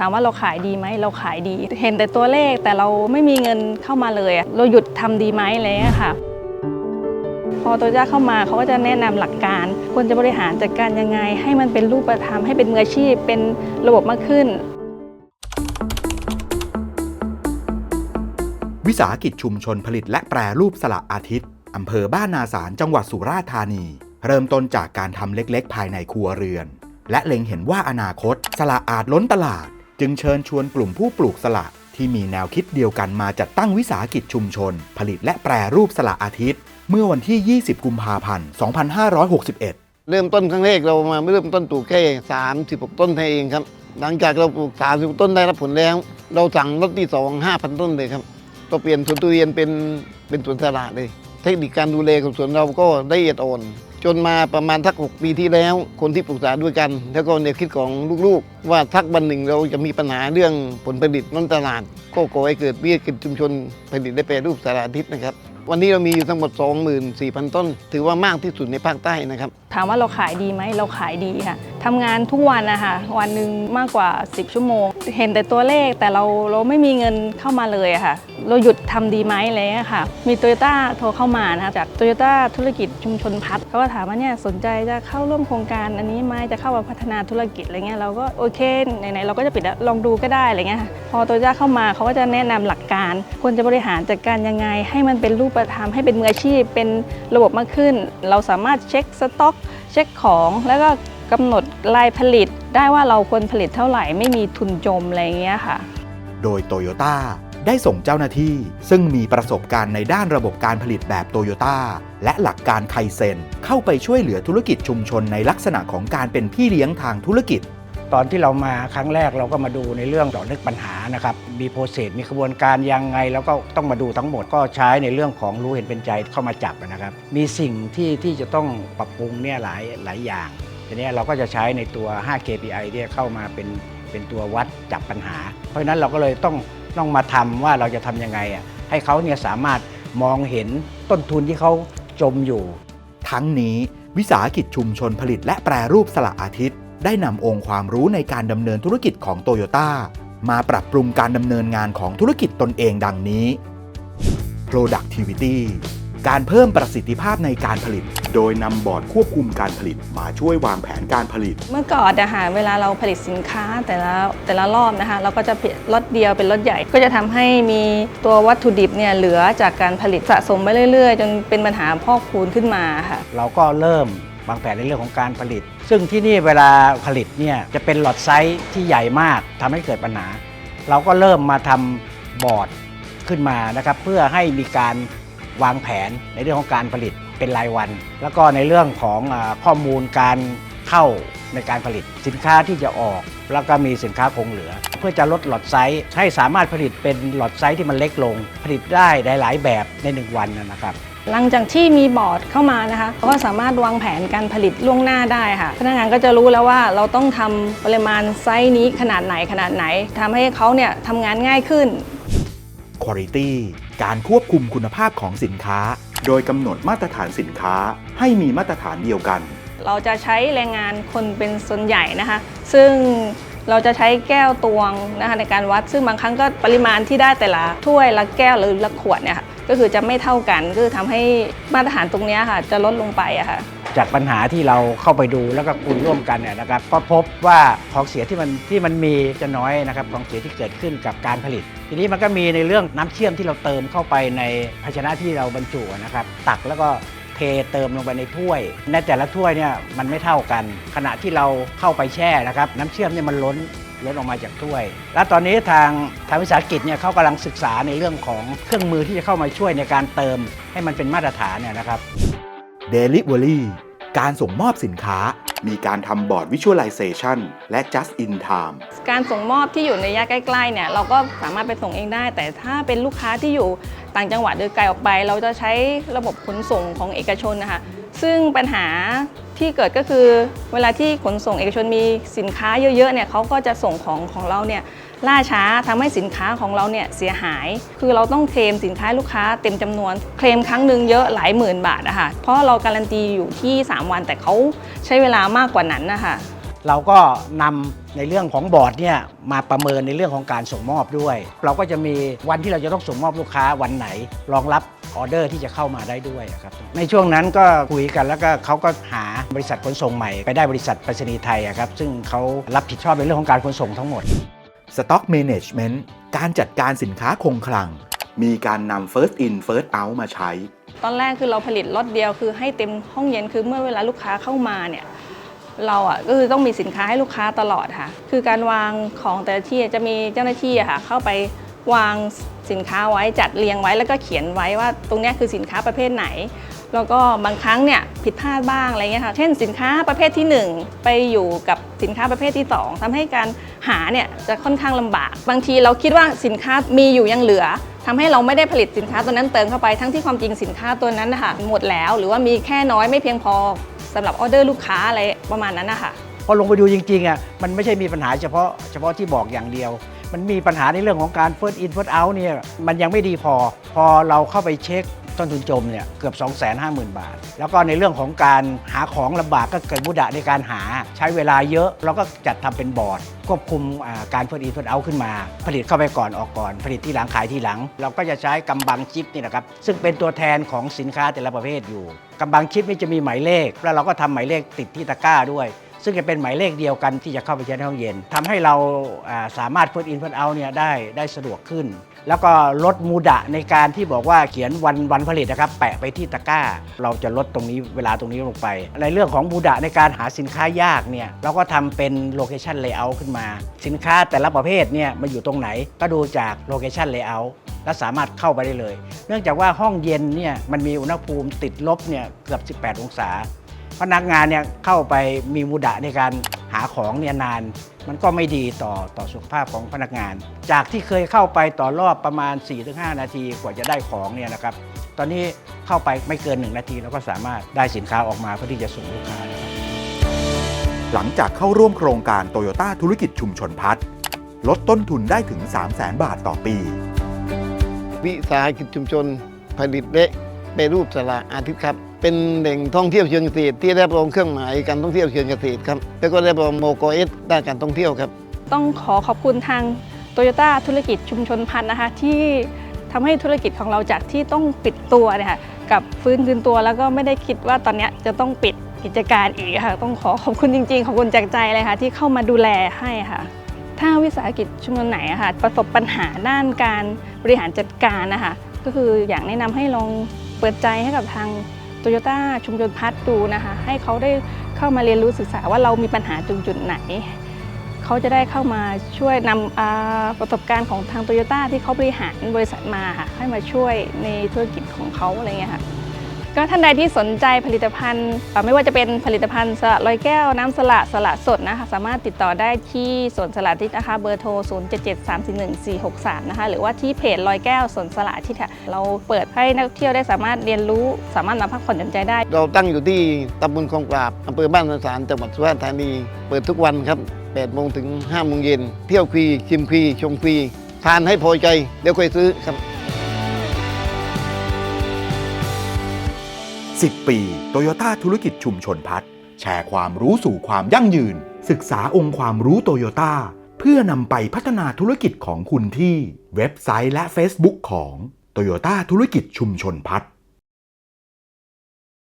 ถามว่าเราขายดีไหมเราขายดี เห็นแต่ตัวเลขแต่เราไม่มีเงินเข้ามาเลย เราหยุดทำดีไหมอะไรเงี้ยค่ะ พอตโยต้าเข้ามาเขาก็จะแนะนำหลักการควรจะบริหารจัดการยังไง ให้มันเป็นรูปธรรมให้เป็นมืออาชีพเป็นระบบมากขึ้น วิสาหกิจชุมชนผลิตและแปรรูปสละอาทิตย์อำเภอบ้านนาสารจังหวัดสุราษฎร์ธานี เริ่มต้นจากการทำเล็กๆ ภายในครัวเรือน และเล็งเห็นว่าอนาคต สละอาจล้นตลาด จึงเชิญชวนกลุ่มผู้ปลูกสละที่มีแนวคิดเดียวกันมาจัดตั้งวิสาหกิจชุมชน ผลิตและแปรรูปสละอาทิตย์ เมื่อวันที่ 20 กุมภาพันธ์ 2561 เริ่มต้นครั้งแรกเรามาไม่เริ่มต้นปลูกแค่36 ต้นเองครับ หลังจากเราปลูก 30 ต้นได้รับผลแล้ว เราสั่งรถที่2 5,000 ต้นเลยครับก็เปลี่ยนสวนทุเรียนเป็นเป็นสวนสลัดเลย เทคนิคการดูแลของสวนเราก็ละเอียดอ่อน จนมาประมาณทัก 6 ปีที่แล้ว คนที่ปรึกษาด้วยกัน แล้วก็แนวคิดของลูกๆ ว่าทักวันหนึ่งเราจะมีปัญหาเรื่องผลผลิตน้นตลาด ก็ก่อให้เกิดวิกฤตชุมชนผลิตและแปรรูปสารอาทิตย์นะครับวันนี้เรามีอยู่ทั้งหมด 24,000 ต้น ถือว่ามากที่สุดในภาคใต้นะครับ ถามว่าเราขายดีไหมเราขายดีค่ะทำงานทุกวันนะคะวันหนึ่งมากกว่า 10 ชั่วโมง เห็นแต่ตัวเลขแต่เราเราไม่มีเงินเข้ามาเลยอะค่ะ เราหยุดทำดีไหมอะไรเลยค่ะ มีโตโยต้าโทรเข้ามานะคะจากโตโยต้าธุรกิจชุมชนพัฒน์เขาก็ถามว่าเนี่ยสนใจจะเข้าร่วมโครงการอันนี้ไหมจะเข้ามาพัฒนาธุรกิจอะไรเงี้ยเราก็โอเคไหนๆเราก็จะปิดแล้วลองดูก็ได้อะไรเงี้ยพอโตโยต้าเข้ามาเขาก็จะแนะนำหลักการควรจะบริหารจัดการยังไง ให้มันเป็นรูปธรรมให้เป็นมืออาชีพเป็นระบบมากขึ้น เราสามารถเช็คสต็อก เช็คของแล้วก็ กำหนดลายผลิตได้ว่าเราควรผลิตเท่าไหร่ไม่มีทุนจมอะไรอย่างเงี้ยค่ะ โดยโตโยต้าได้ส่งเจ้าหน้าที่ ซึ่งมีประสบการณ์ในด้านระบบการผลิตแบบโตโยต้าและหลักการไคเซนเข้าไปช่วยเหลือธุรกิจชุมชนในลักษณะของการเป็นพี่เลี้ยงทางธุรกิจ ตอนที่เรามาครั้งแรกเราก็มาดูในเรื่องเจาะลึกปัญหานะครับ มีโปรเซสมีกระบวนการยังไงแล้วก็ต้องมาดูทั้งหมดก็ใช้ในเรื่องของรู้เห็นเป็นใจเข้ามาจับนะครับ มีสิ่งที่ที่จะต้องปรับปรุงเนี่ยหลายหลายอย่าง ทีนี้เราก็จะใช้ในตัว 5 KPI เนี่ยเข้ามาเป็นเป็นตัววัดจับปัญหา เพราะฉะนั้นเราก็เลยต้องต้องมาทำว่าเราจะทำยังไงอะให้เขาเนี่ยสามารถมองเห็นต้นทุนที่เขาจมอยู่ ทั้งนี้วิสาหกิจชุมชนผลิตและแปรรูปสละอาทิตย์ ได้นำองค์ความรู้ในการดำเนินธุรกิจของโตโยต้ามาปรับปรุงการดำเนินงานของธุรกิจตนเองดังนี้ productivity การเพิ่มประสิทธิภาพในการผลิต โดยนำบอร์ดควบคุมการผลิตมาช่วยวางแผนการผลิต เมื่อก่อนนะคะเวลาเราผลิตสินค้าแต่ละแต่ละรอบนะคะ เราก็จะผลิตรถเดียวเป็นรถใหญ่ ก็จะทำให้มีตัววัตถุดิบเนี่ยเหลือจากการผลิตสะสมไปเรื่อยๆ จนเป็นปัญหาพอกพูนขึ้นมาค่ะเราก็เริ่มวางแผนในเรื่องของการผลิต ซึ่งที่นี่เวลาผลิตเนี่ยจะเป็นหลอดไซส์ที่ใหญ่มากทำให้เกิดปัญหา เราก็เริ่มมาทำบอร์ดขึ้นมานะครับ เพื่อให้มีการวางแผนในเรื่องของการผลิต เป็นรายวัน แล้วก็ในเรื่องของอาข้อมูลการเข้าในการผลิตสินค้าที่จะออก แล้วก็มีสินค้าคงเหลือ เพื่อจะลดหลอดไซส์ให้สามารถผลิตเป็นหลอดไซส์ที่มันเล็กลง ผลิตได้หลาย ๆ แบบในหนึ่งวันนะครับหลังจากที่มีบอร์ดเข้ามานะคะก็สามารถวางแผนการผลิตล่วงหน้าได้ค่ะ พนักงานก็จะรู้แล้วว่าเราต้องทำปริมาณไซส์นี้ขนาดไหนขนาดไหนทำให้เขาเนี่ยทำงานง่ายขึ้น Quality การควบคุมคุณภาพของสินค้า โดยกำหนดมาตรฐานสินค้าให้มีมาตรฐานเดียวกัน เราจะใช้แรงงานคนเป็นส่วนใหญ่นะคะ ซึ่งเราจะใช้แก้วตวงนะคะในการวัด ซึ่งบางครั้งก็ปริมาณที่ได้แต่ละถ้วยละแก้วหรือละขวดเนี่ยค่ะก็คือจะไม่เท่ากันก็คือทำให้มาตรฐานตรงนี้ค่ะ จะลดลงไปอะค่ะ จากปัญหาที่เราเข้าไปดูแล้วก็คุยร่วมกันเนี่ยนะครับ ก็พบว่าของเสียที่มันที่มันมีจะน้อยนะครับของเสียที่เกิดขึ้นกับการผลิต ทีนี้มันก็มีในเรื่องน้ำเชื่อมที่เราเติมเข้าไปในภาชนะที่เราบรรจุนะครับ ตักแล้วก็เทเติมลงไปในถ้วย ในแต่ละถ้วยเนี่ยมันไม่เท่ากัน ขณะที่เราเข้าไปแช่นะครับน้ำเชื่อมเนี่ยมันล้นล้นออกมาจากถ้วย แล้วตอนนี้ทางทางวิสาหกิจเนี่ยเขากำลังศึกษาในเรื่องของเครื่องมือที่จะเข้ามาช่วยในการเติมให้มันเป็นมาตรฐานเนี่ยนะครับ Delivery การส่งมอบสินค้า มีการทำบอร์ด Visualization และ Just in Time การส่งมอบที่อยู่ในระยะใกล้ๆเนี่ยเราก็สามารถไปส่งเองได้ แต่ถ้าเป็นลูกค้าที่อยู่ต่างจังหวัดหรือไกลออกไป เราจะใช้ระบบขนส่งของเอกชนนะคะซึ่งปัญหาที่เกิดก็คือ เวลาที่ขนส่งเอกชนมีสินค้าเยอะๆเนี่ยเขาก็จะส่งของของเราเนี่ย ล่าช้าทำให้สินค้าของเราเนี่ยเสียหาย คือเราต้องเคลมสินค้าลูกค้าเต็มจำนวน เคลมครั้งหนึ่งเยอะหลายหมื่นบาทนะคะเพราะเราการันตีอยู่ที่ 3 วันแต่เขาใช้เวลามากกว่านั้นนะคะเราก็นำในเรื่องของบอร์ดเนี่ยมาประเมินในเรื่องของการส่งมอบด้วย เราก็จะมีวันที่เราจะต้องส่งมอบลูกค้าวันไหนรองรับออเดอร์ที่จะเข้ามาได้ด้วยครับในช่วงนั้นก็คุยกันแล้วก็เขาก็หาบริษัทขนส่งใหม่ ไปได้บริษัทไปรษณีย์ไทยครับซึ่งเขารับผิดชอบในเรื่องของการขนส่งทั้งหมด Stock Management การจัดการสินค้าคงคลัง มีการนำ First In First Out มาใช้ ตอนแรกคือเราผลิตล็อตเดียวคือให้เต็มห้องเย็นคือเมื่อเวลาลูกค้าเข้ามาเนี่ยเราอะก็คือต้องมีสินค้าให้ลูกค้าตลอดค่ะ คือการวางของแต่ละที่จะมีเจ้าหน้าที่ค่ะ เข้าไปวางสินค้าไว้จัดเรียงไว้แล้วก็เขียนไว้ว่าตรงนี้คือสินค้าประเภทไหน แล้วก็บางครั้งเนี่ยผิดพลาดบ้างอะไรเงี้ยค่ะ เช่นสินค้าประเภทที่ 1 ไปอยู่กับสินค้าประเภทที่ 2ทำให้การหาเนี่ยจะค่อนข้างลำบาก บางทีเราคิดว่าสินค้ามีอยู่ยังเหลือทำให้เราไม่ได้ผลิตสินค้าตัวนั้นเติมเข้าไปทั้งที่ความจริงสินค้าตัวนั้นนะคะหมดแล้ว หรือว่ามีแค่น้อยไม่เพียงพอสำหรับออเดอร์ลูกค้าอะไรประมาณนั้นนะคะพอลงไปดูจริงๆอะมันไม่ใช่มีปัญหาเฉพาะเฉพาะที่บอกอย่างเดียว มันมีปัญหาในเรื่องของการ first in first out เนี่ยมันยังไม่ดีพอ พอเราเข้าไปเช็ค ต้นทุนจมเนี่ยเกือบ 2 5 0 0 0 0 บาท แล้วก็ในเรื่องของการหาของลำบากก็เกิดบุดะในการหาใช้เวลาเยอะเราก็จัดทำเป็นบอร์ด ควบคุมการ first in first out ขึ้นมา ผลิตเข้าไปก่อนออกก่อน ผลิตที่หลังขายที่หลัง เราก็จะใช้กำบังชิปนี่นะครับซึ่งเป็นตัวแทนของสินค้าแต่ละประเภทอยู่กำบังชิปนี่จะมีหมายเลข แล้วเราก็ทำหมายเลขติดที่ตะกร้าด้วย ซึ่งจะเป็นหมายเลขเดียวกันที่จะเข้าไปใช้ในห้องเย็นทำให้เราสามารถ put in put out เนี่ยได้ได้สะดวกขึ้น แล้วก็ลดมูดะในการที่บอกว่าเขียนวันวันผลิตนะครับ แปะไปที่ตะกร้า เราจะลดตรงนี้เวลาตรงนี้ลงไป ในเรื่องของมูดะในการหาสินค้ายากเนี่ยเราก็ทำเป็น location layout ขึ้นมา สินค้าแต่ละประเภทเนี่ยมาอยู่ตรงไหนก็ดูจาก location layout และสามารถเข้าไปได้เลย เนื่องจากว่าห้องเย็นเนี่ยมันมีอุณหภูมิติดลบเนี่ยเกือบ 18 องศา พนักงานเนี่ยเข้าไปมีมุดะในการหาของเนี่ยนาน มันก็ไม่ดีต่อต่อสุขภาพของพนักงาน จากที่เคยเข้าไปต่อรอบประมาณ 4-5 นาทีกว่าจะได้ของเนี่ยนะครับ ตอนนี้เข้าไปไม่เกิน 1 นาทีเราก็สามารถได้สินค้าออกมาเพื่อที่จะส่งลูกค้านะครับหลังจากเข้าร่วมโครงการโตโยต้าธุรกิจชุมชนพัฒน์ลดต้นทุนได้ถึง 3 0 0แสนบาทต่อปี วิสาหกิจชุมชนผลิตและแปรรูปสละอาทิตย์ครับ เป็นแหล่งท่องเที่ยวเชิงเกษตรที่ได้รับรองเครื่องหมายการท่องเที่ยวเชิงเกษตรครับแล้วก็ได้รับรองโมโกเอสด้านการท่องเที่ยวครับ ต้องขอขอบคุณทางโตโยต้าธุรกิจชุมชนพันธ์นะคะ ที่ทำให้ธุรกิจของเราจากที่ต้องปิดตัวเนี่ยค่ะกับฟื้นคืนตัวแล้วก็ไม่ได้คิดว่าตอนนี้จะต้องปิดกิจการอีกค่ะ ต้องขอขอบคุณจริงๆ ขอบคุณจากใจเลยค่ะ ที่เข้ามาดูแลให้ค่ะ ถ้าวิสาหกิจชุมชนไหนค่ะประสบปัญหาด้านการบริหารจัดการนะคะก็คืออยากแนะนำให้ลองเปิดใจให้กับทาง โตโยต้าชุมชนพัฒน์ดูนะคะ ให้เขาได้เข้ามาเรียนรู้ศึกษาว่าเรามีปัญหาจุดจุดไหน เขาจะได้เข้ามาช่วยนำประสบการณ์ของทางโตโยต้าที่เขาบริหารบริษัทมาค่ะให้มาช่วยในธุรกิจของเขาอะไรเงี้ยค่ะ ก็ท่านใดที่สนใจผลิตภัณฑ์ ไม่ว่าจะเป็นผลิตภัณฑ์สละลอยแก้วน้ำสละสละสดนะคะ สามารถติดต่อได้ที่สวนสละทิศนะคะ เบอร์โทร 0 7 7 3 4 1 4 6 3 นะคะ หรือว่าที่เพจลอยแก้วสวนสละทิศค่ะเราเปิดให้นักท่องเที่ยวได้สามารถเรียนรู้ สามารถมาพักผ่อนหย่อนใจได้ เราตั้งอยู่ที่ตำบลคลองปราบอำเภอบ้านนสารจังหวัดสุราษฎร์ธานี เปิดทุกวันครับ8โมงถึง5โมงเย็น เที่ยวฟรีชิมฟรีชมฟรีทานให้พอใจเดี๋ยวค่อยซื้อครับ 10 ปี โตโยต้าธุรกิจชุมชนพัฒน์แชร์ความรู้สู่ความยั่งยืน ศึกษาองค์ความรู้โตโยต้าเพื่อนำไปพัฒนาธุรกิจของคุณที่เว็บไซต์และ Facebook ของโตโยต้าธุรกิจชุมชนพัฒน์